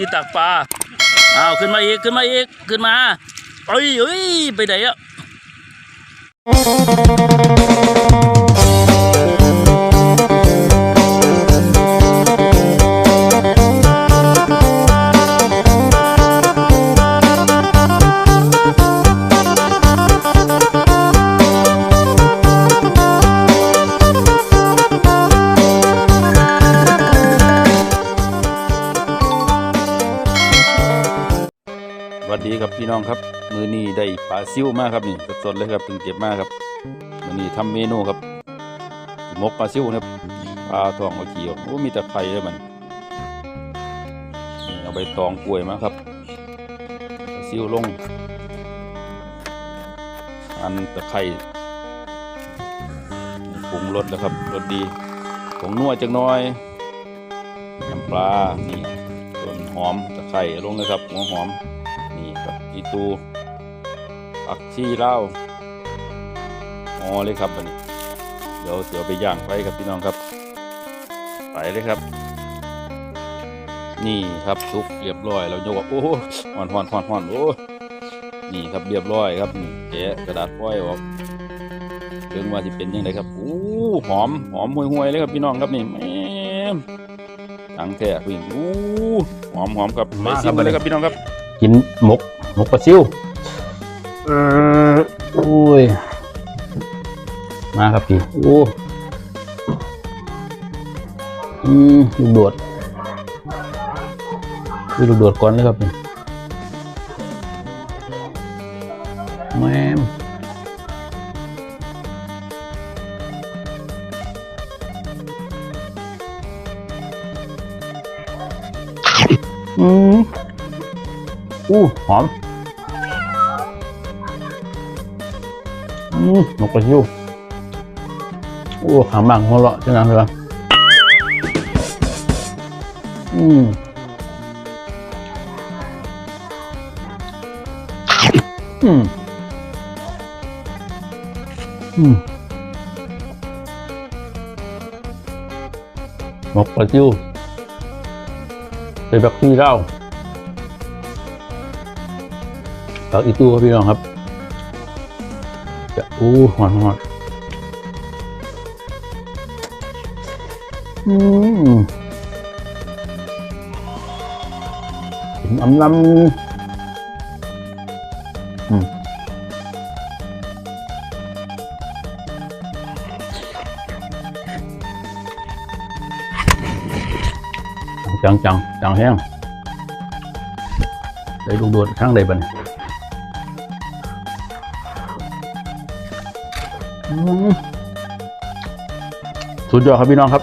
ที่ตักปลาอ้าวขึ้นมาอีกขึ้นมาอีกขึ้นมาเอ้ยเอ้ยไปไหนอะ วัสดีครับพี่น้องครับ มือนี้ได้ปลาซิ่วมากครับนี่สดๆเลยครับถึงเก็บมากครับมือนี้ทำเมนูครับมกปลาซิ่วนะครับปลาทองเอาขี้ออกโอ้มีแต่ไข่เลยมันเอาใบตองกล้วยมาครับปลาซิ่วลง อันตะไคร่ปรุงรสแล้วครับรสดีผงนัวจังน้อยน้ำปลานี่ส่วนหอมตะไคร่ลงเลยครับหัวหอม อีตูผักชีเล่าวอ๋อเลยครับอันนี้ เดี๋ยวเดี๋ยวไปย่างไปครับพี่น้องครับ ไปเลยครับ นี่ครับซุกเรียบร้อยเราโยกว่าโอ้หอนหอนหอนหอนโอ้นี่ครับเรียบร้อยครับนี่แกะกระดาษฝ้อยออกเรื่องว่าจะเป็นยังไงครับโอ้หอมหอมห่วยๆเลยครับพี่น้องครับนี่แหม่ตังแท้พี่โอ้หอมหอมครับไปซิมกันเลยครับพี่น้องครับ กินหมก หมกปลาซิวเออโอ้ย มาครับพี่โอ้อืมลูกโดดคือลูกโดดก่อนเลยครับพี่แม่มอืม อู้หอมอืมนกกระชิวอู้หางบางหัวเราะจังนั้นเลยอืมอืมอืมนกกระชิวเป็นแบบที่เล่า ฝากอีกตู้ครับพี่น้องครับจะอู้หอนหอนอืมนอำลำอืมจังจังจังแห้งได้ลูกโดดข้างใดบ้าง สุดยอดครับพี่น้องครับ